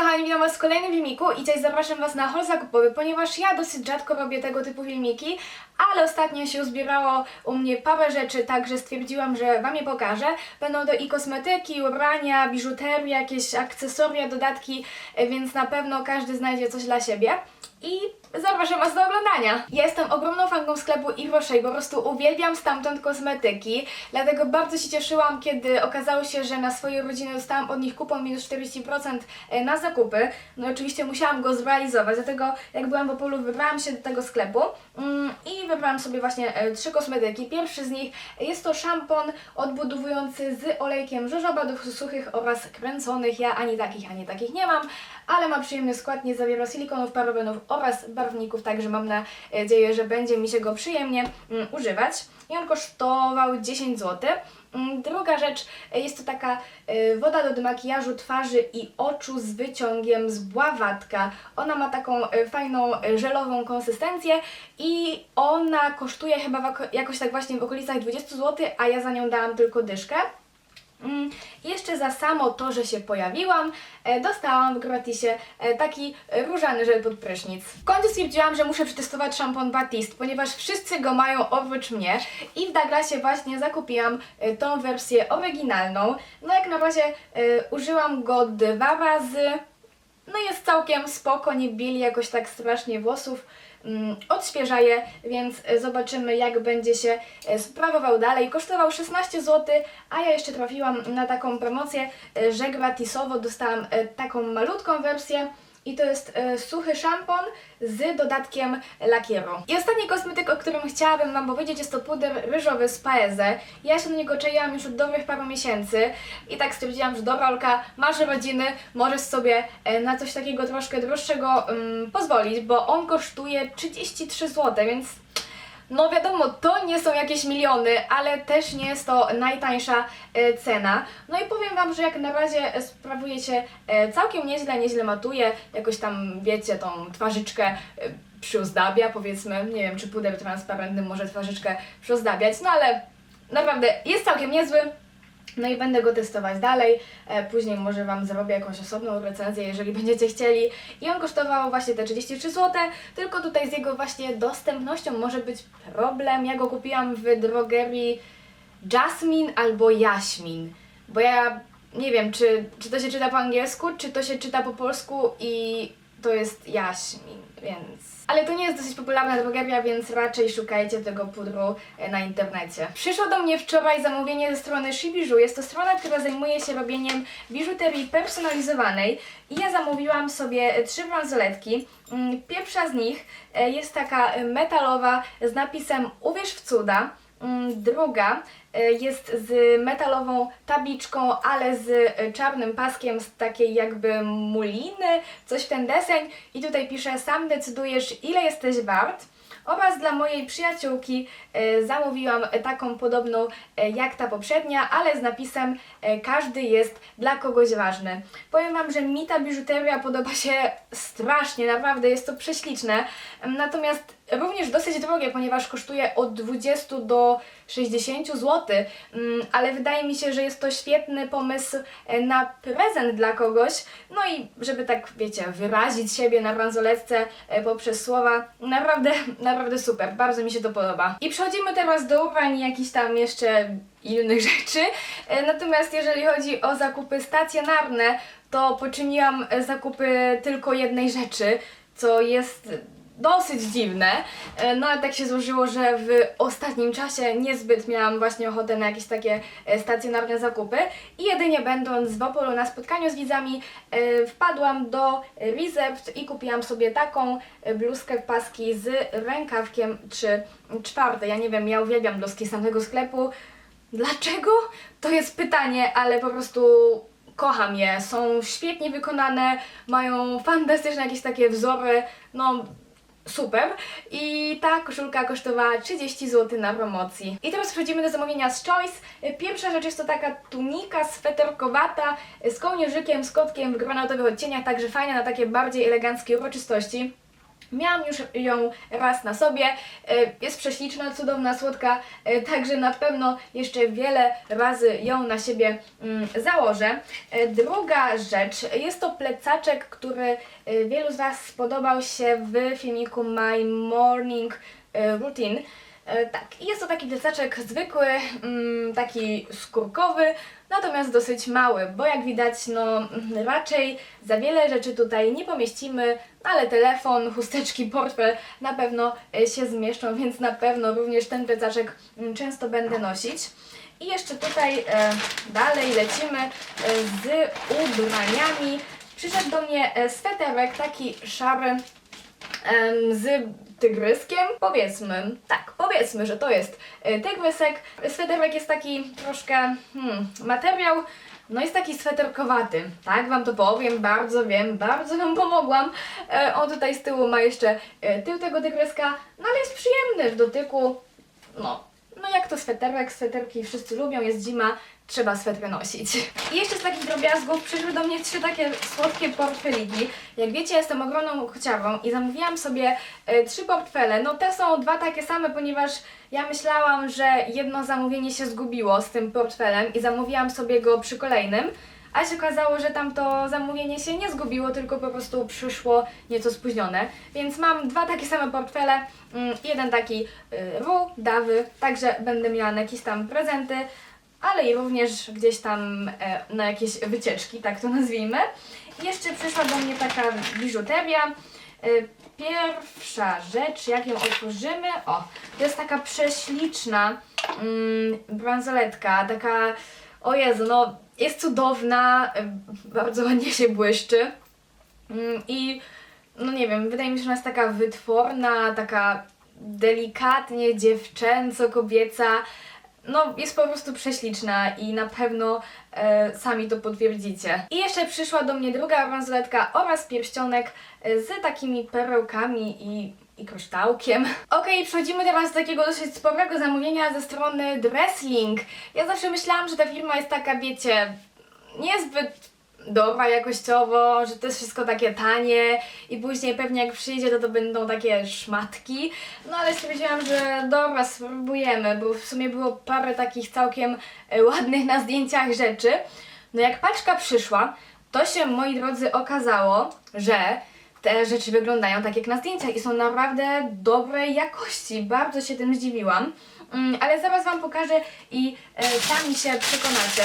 kochani, witam was w kolejnym filmiku i dzisiaj zapraszam was na haul zakupowy, ponieważ ja dosyć rzadko robię tego typu filmiki, ale ostatnio się uzbierało u mnie parę rzeczy, także stwierdziłam, że wam je pokażę. Będą to i kosmetyki, ubrania, biżuteria, jakieś akcesoria, dodatki, e, więc na pewno każdy znajdzie coś dla siebie. I zapraszam Was do oglądania. Ja jestem ogromną fanką sklepu Iroszej, po prostu uwielbiam stamtąd kosmetyki, dlatego bardzo się cieszyłam, kiedy okazało się, że na swoje urodziny dostałam od nich kupon minus 40% na zakupy. No i oczywiście musiałam go zrealizować, dlatego jak byłam w Opolu wybrałam się do tego sklepu mm, i wybrałam sobie właśnie e, trzy kosmetyki. Pierwszy z nich jest to szampon odbudowujący z olejkiem żożoba do suchych oraz kręconych. Ja ani takich, ani takich nie mam, ale ma przyjemny skład, nie zawiera silikonów, parabenów oraz barwników, także mam nadzieję, że będzie mi się go przyjemnie mm, używać. I on kosztował 10 zł. Mm, Druga rzecz e, jest to taka e, woda do demakijażu twarzy i oczu z wyciągiem z bławatka. Ona ma taką e, fajną e, żelową konsystencję i ona kosztuje chyba jakoś tak właśnie w okolicach 20 zł, a ja za nią dałam tylko dyszkę. Mm, Jeszcze za samo to, że się pojawiłam, e, dostałam w gratisie e, taki różany żel pod prysznic. W końcu stwierdziłam, że muszę przetestować szampon Batiste, ponieważ wszyscy go mają oprócz mnie i w Douglasie właśnie zakupiłam e, tą wersję oryginalną. No jak na razie użyłam go dwa razy. No jest całkiem spoko, nie bieli jakoś tak strasznie włosów, mm, odświeża je, więc e, zobaczymy jak będzie się e, sprawował dalej. Kosztował 16 zł, a ja jeszcze trafiłam na taką promocję, e, że gratisowo dostałam taką malutką wersję. I to jest e, suchy szampon z dodatkiem lakieru. I ostatni kosmetyk, o którym chciałabym Wam powiedzieć, jest to puder ryżowy z Paeze. Ja się na niego czaiłam już od dobrych paru miesięcy i tak stwierdziłam, że dobra Olka, masz rodziny, możesz sobie e, na coś takiego troszkę droższego ym, pozwolić, bo on kosztuje 33 zł, więc no wiadomo, to nie są jakieś miliony, ale też nie jest to najtańsza e, cena. No i powiem Wam, że jak na razie e, sprawuje się e, całkiem nieźle, nieźle matuje, jakoś tam, wiecie, tą twarzyczkę e, przyozdabia, powiedzmy, nie wiem, czy puder transparentny może twarzyczkę przyozdabiać, no ale naprawdę jest całkiem niezły. No i będę go testować dalej. E, później może Wam zrobię jakąś osobną recenzję, jeżeli będziecie chcieli. I on kosztował właśnie te 33 zł, tylko tutaj z jego właśnie dostępnością może być problem. Ja go kupiłam w drogerii Jasmine albo Jaśmin, bo ja nie wiem, czy, czy to się czyta po angielsku, czy to się czyta po polsku i to jest Jaśmin, więc... Ale to nie jest dosyć popularna drogeria, więc raczej szukajcie tego pudru e, na internecie. Przyszło do mnie wczoraj zamówienie ze strony Shibiju. Jest to strona, która zajmuje się robieniem biżuterii personalizowanej. I ja zamówiłam sobie trzy bransoletki. Mm, Pierwsza z nich e, jest taka e, metalowa z napisem Uwierz w cuda. Mm, Druga e, jest z metalową tabliczką, ale z e, czarnym paskiem z takiej jakby muliny, coś w ten deseń. I tutaj pisze, sam decydujesz ile jesteś wart. Oraz dla mojej przyjaciółki e, zamówiłam taką podobną jak ta poprzednia, ale z napisem każdy jest dla kogoś ważny. Powiem Wam, że mi ta biżuteria podoba się strasznie, naprawdę jest to prześliczne. Natomiast również dosyć drogie, ponieważ kosztuje od 20 do 60 zł, Mm, ale wydaje mi się, że jest to świetny pomysł e, na prezent dla kogoś. No i żeby tak, wiecie, wyrazić siebie na bransoletce e, poprzez słowa. Naprawdę, naprawdę super, bardzo mi się to podoba. I przechodzimy teraz do ubrań jakichś tam jeszcze innych rzeczy. E, Natomiast jeżeli chodzi o zakupy stacjonarne, to poczyniłam zakupy tylko jednej rzeczy, co jest dosyć dziwne, e, no ale tak się złożyło, że w ostatnim czasie niezbyt miałam właśnie ochotę na jakieś takie e, stacjonarne zakupy i jedynie będąc w Opolu na spotkaniu z widzami e, wpadłam do Rezept i kupiłam sobie taką bluzkę paski z rękawkiem 3 czwarte. Ja nie wiem, ja uwielbiam bluzki z samego sklepu. Dlaczego? To jest pytanie, ale po prostu kocham je. Są świetnie wykonane, mają fantastyczne jakieś takie wzory, no super. I ta koszulka kosztowała 30 zł na promocji. I teraz przechodzimy do zamówienia z Choice. Pierwsza rzecz jest to taka tunika sweterkowata z kołnierzykiem, z kotkiem w granatowych odcieniach, także fajna na takie bardziej eleganckie uroczystości. Miałam już ją raz na sobie. E, Jest prześliczna, cudowna, słodka, e, także na pewno jeszcze wiele razy ją na siebie mm, założę. E, Druga rzecz, jest to plecaczek, który wielu z Was spodobał się w filmiku My Morning Routine. E, Tak, jest to taki plecaczek zwykły, mm, taki skórkowy, natomiast dosyć mały, bo jak widać, no raczej za wiele rzeczy tutaj nie pomieścimy, ale telefon, chusteczki, portfel na pewno e, się zmieszczą, więc na pewno również ten plecaczek mm, często będę nosić. I jeszcze tutaj e, dalej lecimy z ubraniami. Przyszedł do mnie sweterek taki szary, z tygryskiem. Powiedzmy, tak, powiedzmy, że to jest e, tygrysek. Sweterek jest taki troszkę, hmm, materiał, no jest taki sweterkowaty, tak wam to powiem, bardzo wiem, bardzo wam pomogłam. E, on tutaj z tyłu ma jeszcze e, tył tego tygryska, no ale jest przyjemny w dotyku, no. No jak to sweterek, sweterki wszyscy lubią, jest zima, trzeba swetry nosić. I jeszcze z takich drobiazgów przyszły do mnie trzy takie słodkie portfeliki. Jak wiecie, jestem ogromną chociawą i zamówiłam sobie e, trzy portfele. No te są dwa takie same, ponieważ ja myślałam, że jedno zamówienie się zgubiło z tym portfelem i zamówiłam sobie go przy kolejnym. A się okazało, że tamto zamówienie się nie zgubiło, tylko po prostu przyszło nieco spóźnione. Więc mam dwa takie same portfele, mm, jeden taki y, dawy, także będę miała jakieś tam prezenty, ale i również gdzieś tam e, na jakieś wycieczki, tak to nazwijmy. Jeszcze przyszła do mnie taka biżuteria. E, Pierwsza rzecz, jak ją otworzymy, o, to jest taka prześliczna mm, bransoletka, taka, o Jezu, no jest cudowna, e, bardzo ładnie się błyszczy Mm, i no nie wiem, wydaje mi się, że ona jest taka wytworna, taka delikatnie dziewczęco-kobieca, no jest po prostu prześliczna i na pewno e, sami to potwierdzicie. I jeszcze przyszła do mnie druga bransoletka oraz pierścionek e, z takimi perełkami i, i kryształkiem. Okej, przechodzimy teraz do takiego dosyć sporego zamówienia ze strony Dresslink. Ja zawsze myślałam, że ta firma jest taka, wiecie, niezbyt dobra jakościowo, że to jest wszystko takie tanie i później pewnie jak przyjdzie, to to będą takie szmatki. No ale stwierdziłam, że dobra, spróbujemy, bo w sumie było parę takich całkiem e, ładnych na zdjęciach rzeczy. No jak paczka przyszła, to się, moi drodzy, okazało, że te rzeczy wyglądają tak jak na zdjęciach i są naprawdę dobrej jakości. Bardzo się tym zdziwiłam. Mm, ale zaraz Wam pokażę i e, sami się przekonacie.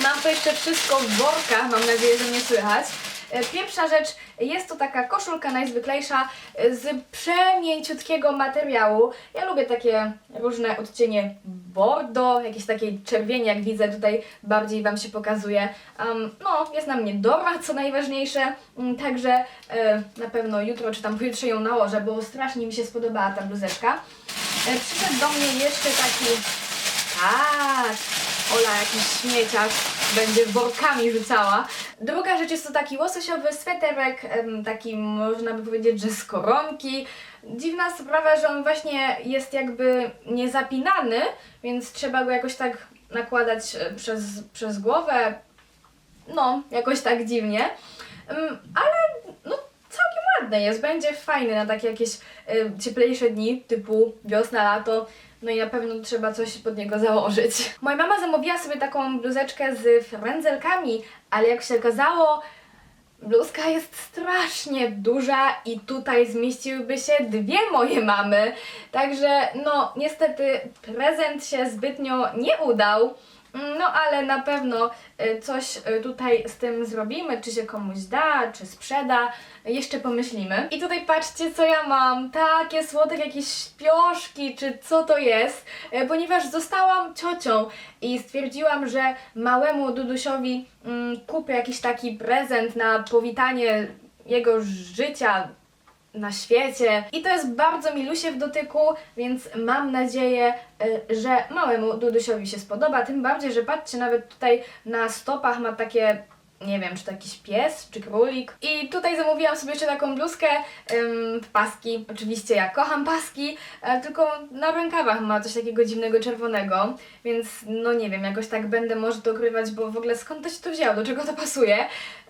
Mam to jeszcze wszystko w workach, mam nadzieję, że mnie słychać. E, Pierwsza rzecz, jest to taka koszulka najzwyklejsza e, z przemięciutkiego materiału. Ja lubię takie różne odcienie bordo, jakieś takiej czerwieni, jak widzę tutaj bardziej Wam się pokazuje. Um, no, jest na mnie dobra, co najważniejsze, Mm, także e, na pewno jutro czy tam pojutrze ją nałożę, bo strasznie mi się spodobała ta bluzeczka. E, Przyszedł do mnie jeszcze taki tak, Ola jakiś śmieciak będzie workami rzucała. Druga rzecz jest to taki łososiowy sweterek, taki można by powiedzieć, że z koronki. Dziwna sprawa, że on właśnie jest jakby niezapinany, więc trzeba go jakoś tak nakładać e, przez, przez głowę. No, jakoś tak dziwnie. Ale no całkiem ładny jest, będzie fajny na takie jakieś y, cieplejsze dni, typu wiosna, lato. No i na pewno trzeba coś pod niego założyć. Moja mama zamówiła sobie taką bluzeczkę z frędzelkami, ale jak się okazało, bluzka jest strasznie duża i tutaj zmieściłyby się dwie moje mamy. Także no niestety prezent się zbytnio nie udał. No ale na pewno y, coś y, tutaj z tym zrobimy, czy się komuś da, czy sprzeda, jeszcze pomyślimy. I tutaj patrzcie co ja mam, takie słodkie jakieś śpioszki, czy co to jest, y, ponieważ zostałam ciocią i stwierdziłam, że małemu Dudusiowi mm, kupię jakiś taki prezent na powitanie jego życia, na świecie. I to jest bardzo milusie w dotyku, więc mam nadzieję, y, że małemu Dudusiowi się spodoba. Tym bardziej, że patrzcie, nawet tutaj na stopach ma takie. Nie wiem, czy to jakiś pies, czy królik. I tutaj zamówiłam sobie jeszcze taką bluzkę ym, paski. Oczywiście ja kocham paski, e, tylko na rękawach ma coś takiego dziwnego czerwonego. Więc no nie wiem, jakoś tak będę może to ukrywać, bo w ogóle skąd to się to wzięło, do czego to pasuje.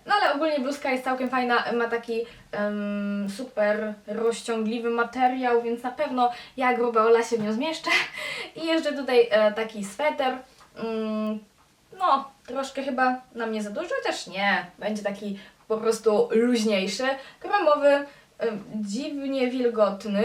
No ale ogólnie bluzka jest całkiem fajna, ma taki em, super rozciągliwy materiał, więc na pewno ja gruba Ola się w nią zmieszczę. I jeszcze tutaj e, taki sweter. Mm, no, troszkę chyba na mnie za dużo, chociaż nie. Będzie taki po prostu luźniejszy, kremowy, em, dziwnie wilgotny.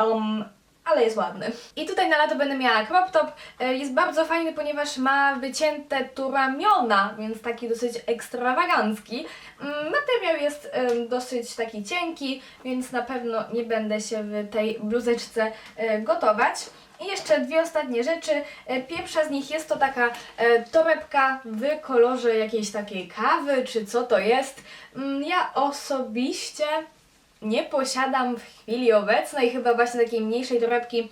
Um, ale jest ładny. I tutaj na lato będę miała crop top. E, Jest bardzo fajny, ponieważ ma wycięte tu ramiona, więc taki dosyć ekstrawagancki. Mm, Materiał jest dosyć taki cienki, więc na pewno nie będę się w tej bluzeczce e, gotować. I jeszcze dwie ostatnie rzeczy. E, Pierwsza z nich jest to taka torebka w kolorze jakiejś takiej kawy, czy co to jest. Mm, Ja osobiście nie posiadam w chwili obecnej chyba właśnie takiej mniejszej torebki,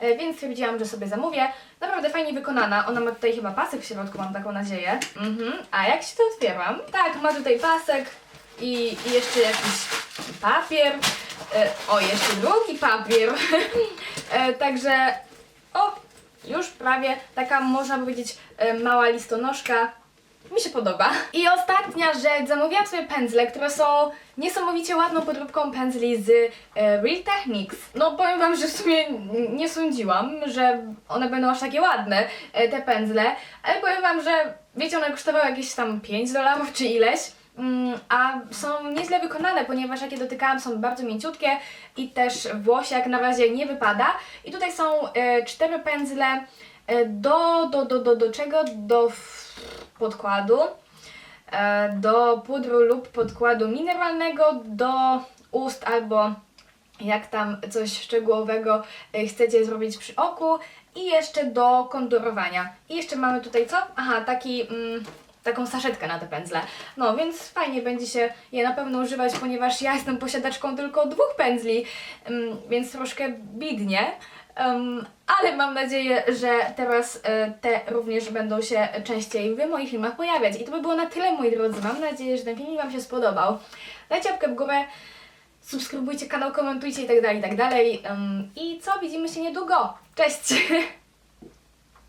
e, więc stwierdziłam, że sobie zamówię. Naprawdę fajnie wykonana. Ona ma tutaj chyba pasek w środku, mam taką nadzieję. Mhm. A jak się to otwieram? Tak, ma tutaj pasek i, i jeszcze jakiś papier. E, o, jeszcze drugi papier. e, także, o, już prawie taka można powiedzieć mała listonoszka. Mi się podoba. I ostatnia rzecz, zamówiłam sobie pędzle, które są niesamowicie ładną podróbką pędzli z e, Real Techniques. No powiem wam, że w sumie nie sądziłam, że one będą aż takie ładne, e, te pędzle, ale powiem wam, że wiecie, one kosztowały jakieś tam 5 dolarów czy ileś. Mm, A są nieźle wykonane, ponieważ jak je dotykałam są bardzo mięciutkie i też włos jak na razie nie wypada. I tutaj są e, cztery pędzle e, do, do, do, do, do czego? Do podkładu, e, do pudru lub podkładu mineralnego, do ust albo jak tam coś szczegółowego e, chcecie zrobić przy oku i jeszcze do konturowania. I jeszcze mamy tutaj co? Aha, taki... Mm, taką saszetkę na te pędzle. No, więc fajnie będzie się je na pewno używać, ponieważ ja jestem posiadaczką tylko dwóch pędzli, ym, więc troszkę bidnie. Ym, ale mam nadzieję, że teraz y, te również będą się częściej w moich filmach pojawiać. I to by było na tyle, moi drodzy. Mam nadzieję, że ten filmik Wam się spodobał. Dajcie łapkę w górę, subskrybujcie kanał, komentujcie i dalej, i tak dalej. Ym, I co? Widzimy się niedługo. Cześć!